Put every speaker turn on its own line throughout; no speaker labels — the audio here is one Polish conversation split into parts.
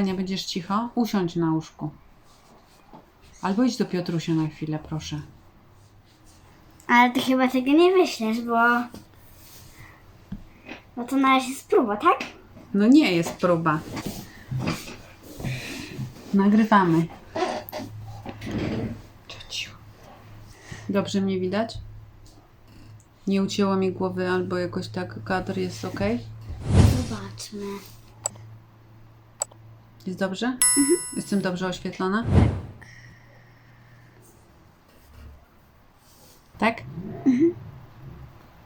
Hania, będziesz cicho? Usiądź na łóżku. Albo idź do Piotrusia na chwilę, proszę.
Ale ty chyba tego nie wyślesz, bo... Bo to na razie jest próba, tak?
No nie jest próba. Nagrywamy. Ciociu. Dobrze mnie widać? Nie ucięło mi głowy albo jakoś tak kadr jest ok?
Zobaczmy.
Jest dobrze? Jestem dobrze oświetlona? Tak?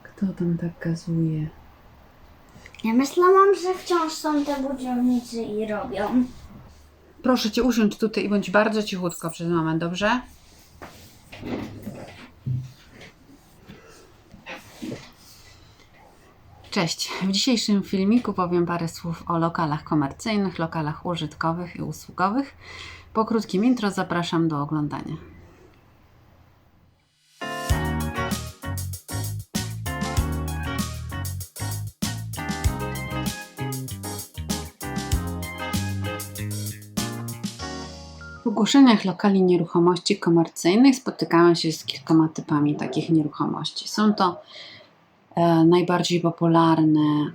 Kto tam tak gazuje?
Ja myślałam, że wciąż są te budowniczy i robią.
Proszę cię usiądź tutaj i bądź bardzo cichutko przez moment, dobrze? Cześć. W dzisiejszym filmiku powiem parę słów o lokalach komercyjnych, lokalach użytkowych i usługowych. Po krótkim intro zapraszam do oglądania. W ogłoszeniach lokali nieruchomości komercyjnych spotykamy się z kilkoma typami takich nieruchomości. Są to najbardziej popularne e,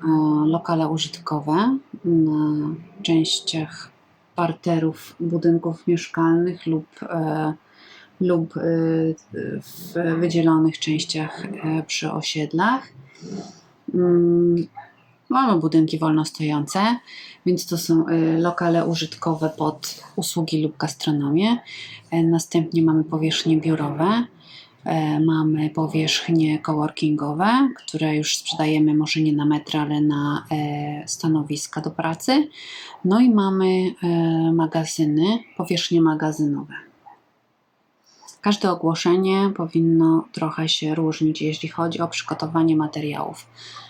lokale użytkowe na częściach parterów budynków mieszkalnych lub, e, lub e, w wydzielonych częściach e, przy osiedlach. Mm, Mamy budynki wolnostojące, więc to są lokale użytkowe pod usługi lub gastronomię. E, Następnie mamy powierzchnie biurowe, e, mamy powierzchnie coworkingowe, które już sprzedajemy może nie na metry, ale na e, stanowiska do pracy. No i mamy e, magazyny, powierzchnie magazynowe. Każde ogłoszenie powinno trochę się różnić, jeśli chodzi o przygotowanie materiałów e,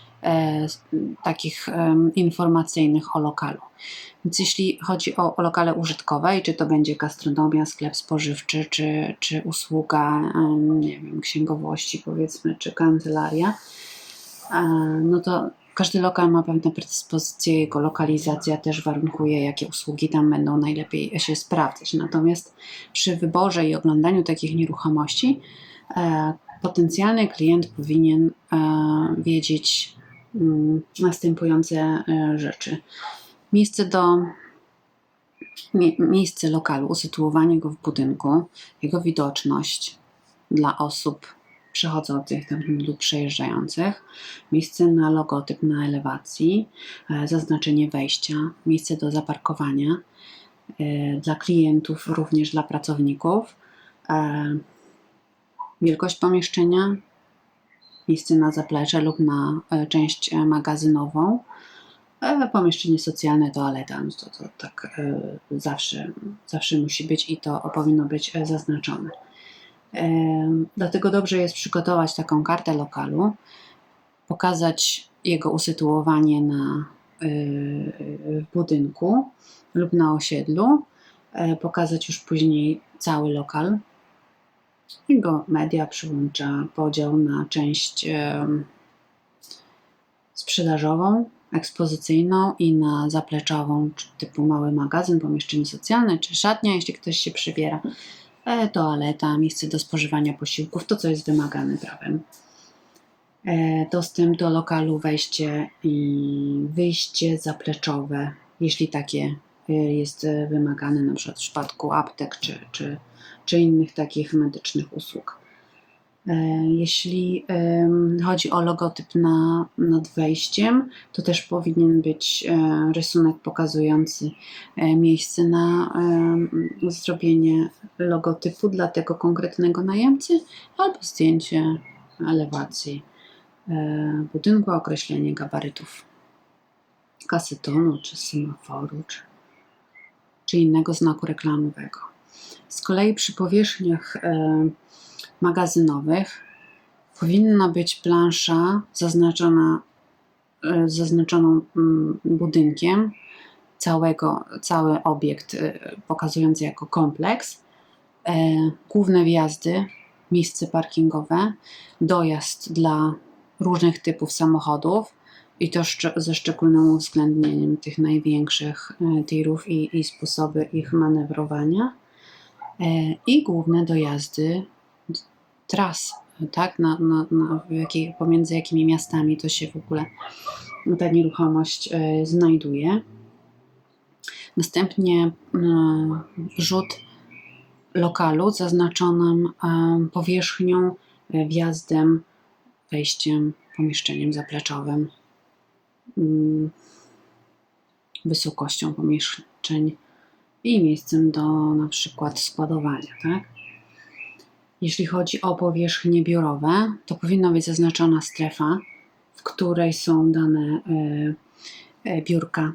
takich em, informacyjnych o lokalu. Więc jeśli chodzi o, o lokale użytkowe, i czy to będzie gastronomia, sklep spożywczy, czy, czy usługa, nie wiem, księgowości powiedzmy, czy kancelaria, e, no to każdy lokal ma pewne predyspozycje, jego lokalizacja też warunkuje, jakie usługi tam będą najlepiej się sprawdzać. Natomiast przy wyborze i oglądaniu takich nieruchomości e, potencjalny klient powinien e, wiedzieć następujące e, rzeczy. Miejsce do mie, miejsce lokalu, usytuowanie go w budynku, jego widoczność dla osób przechodzących tam lub przejeżdżających, miejsce na logotyp na elewacji, e, zaznaczenie wejścia, miejsce do zaparkowania e, dla klientów, również dla pracowników, wielkość pomieszczenia, miejsce na zaplecze lub na e, część e, magazynową, e, pomieszczenie socjalne, toaleta, to, to tak e, zawsze, zawsze musi być i to powinno być e, zaznaczone. E, Dlatego dobrze jest przygotować taką kartę lokalu, pokazać jego usytuowanie na, e, w budynku lub na osiedlu, e, pokazać już później cały lokal, jego media przyłącza podział na część sprzedażową, ekspozycyjną i na zapleczową, typu mały magazyn, pomieszczenie socjalne, czy szatnia, jeśli ktoś się przybiera, e, toaleta, miejsce do spożywania posiłków, to co jest wymagane prawem. E, Dostęp do lokalu, wejście i wyjście zapleczowe, jeśli takie e, jest wymagane, na przykład w przypadku aptek czy, czy, czy innych takich medycznych usług. E, Jeśli chodzi o logotyp na, nad wejściem, to też powinien być e, rysunek pokazujący e, miejsce na zrobienie logotypu dla tego konkretnego najemcy albo zdjęcie elewacji budynku, określenie gabarytów kasetonu, czy semaforu, czy, czy innego znaku reklamowego. Z kolei przy powierzchniach e, magazynowych powinna być plansza zaznaczona, e, zaznaczoną mm, budynkiem, całego, cały obiekt e, pokazujący jako kompleks, główne wjazdy, miejsce parkingowe, dojazd dla różnych typów samochodów, i to ze szczególnym uwzględnieniem tych największych tirów i, i sposoby ich manewrowania i główne dojazdy tras, tak, na, na, na, pomiędzy jakimi miastami to się w ogóle ta nieruchomość e, znajduje. Następnie e, rzut lokalu zaznaczonym e, powierzchnią, e, wjazdem, wejściem, pomieszczeniem zapleczowym, mm, wysokością pomieszczeń i miejscem do na przykład składowania, tak? Jeśli chodzi o powierzchnie biurowe, to powinna być zaznaczona strefa, w której są dane e, e, biurka,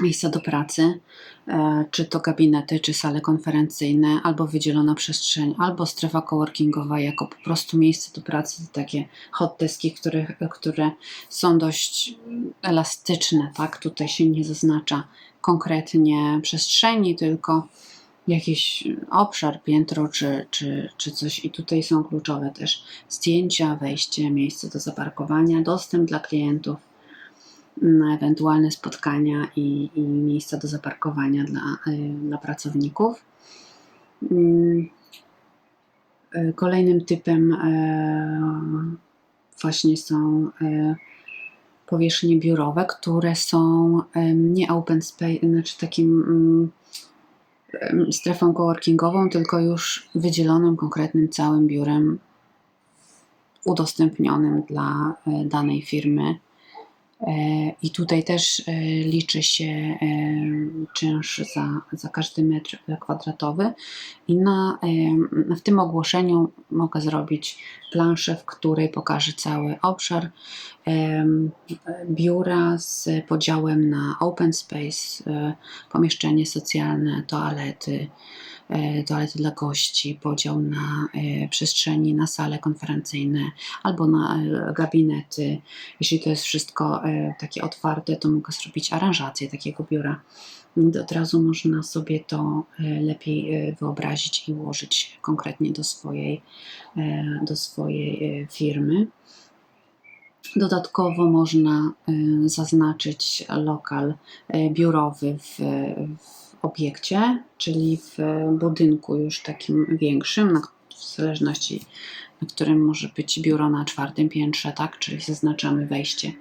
miejsca do pracy, e, czy to gabinety, czy sale konferencyjne, albo wydzielona przestrzeń, albo strefa coworkingowa jako po prostu miejsce do pracy, takie hot deski, które, które są dość elastyczne, tak? Tutaj się nie zaznacza konkretnie przestrzeni, tylko jakiś obszar, piętro czy, czy, czy coś. I tutaj są kluczowe też zdjęcia, wejście, miejsce do zaparkowania, dostęp dla klientów na ewentualne spotkania i, i miejsca do zaparkowania dla, y, dla pracowników. Mm, y, Kolejnym typem e, właśnie są powierzchnie biurowe, które są nie open space, znaczy takim mm, strefą coworkingową, tylko już wydzielonym konkretnym całym biurem udostępnionym dla danej firmy. E, I tutaj też e, liczy się e, czynsz za, za każdy metr kwadratowy. I na, w tym ogłoszeniu mogę zrobić planszę, w której pokażę cały obszar biura z podziałem na open space, e, pomieszczenie socjalne, toalety, e, toalety dla gości, podział na e, przestrzeni, na sale konferencyjne albo na gabinety. Jeśli to jest wszystko takie otwarte, to mogę zrobić aranżację takiego biura. Od razu można sobie to e, lepiej e, wyobrazić i ułożyć konkretnie do swojej, e, do swojej firmy. Dodatkowo można zaznaczyć lokal biurowy w, w obiekcie, czyli w budynku już takim większym, w zależności na którym może być biuro na czwartym piętrze, tak? Czyli zaznaczamy wejście,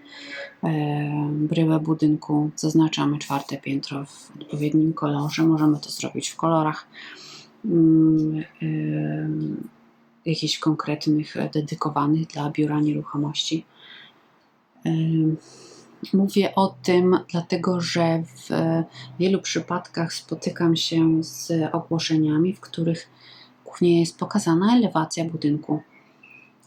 e, bryłę budynku, zaznaczamy czwarte piętro w odpowiednim kolorze. Możemy to zrobić w kolorach mm, e, jakichś konkretnych, e, dedykowanych dla biura nieruchomości. Ym, Mówię o tym, dlatego że w wielu przypadkach spotykam się z ogłoszeniami, w których głównie jest pokazana elewacja budynku.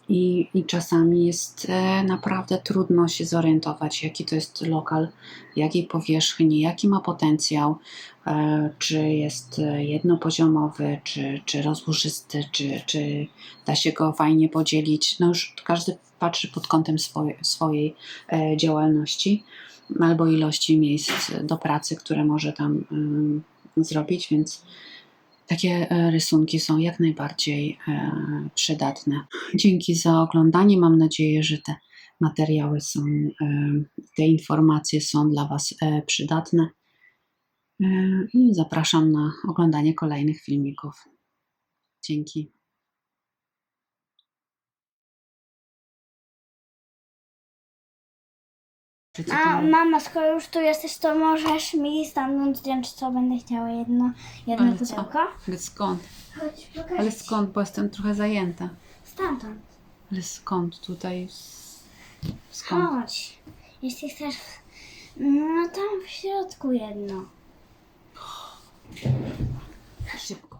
I, I czasami jest e, naprawdę trudno się zorientować, jaki to jest lokal, jakiej powierzchni, jaki ma potencjał, e, czy jest e, jednopoziomowy, czy, czy rozłożysty, czy, czy da się go fajnie podzielić. No już każdy patrzy pod kątem swoje, swojej działalności albo ilości miejsc do pracy, które może tam zrobić, więc takie e, rysunki są jak najbardziej e, przydatne. Dzięki za oglądanie. Mam nadzieję, że te materiały są, e, te informacje są dla Was przydatne. I zapraszam na oglądanie kolejnych filmików. Dzięki.
A, mama, skoro już tu jesteś, to możesz mi stamtąd zdjąć, co będę chciała jedno, jedno
Ale
pudełko.
Ale skąd?
Chodź, pokażę
Ale skąd? Bo jestem trochę zajęta.
Stamtąd.
Ale skąd tutaj? Skąd?
Chodź. Jeśli chcesz... No tam w środku jedno. Szybko.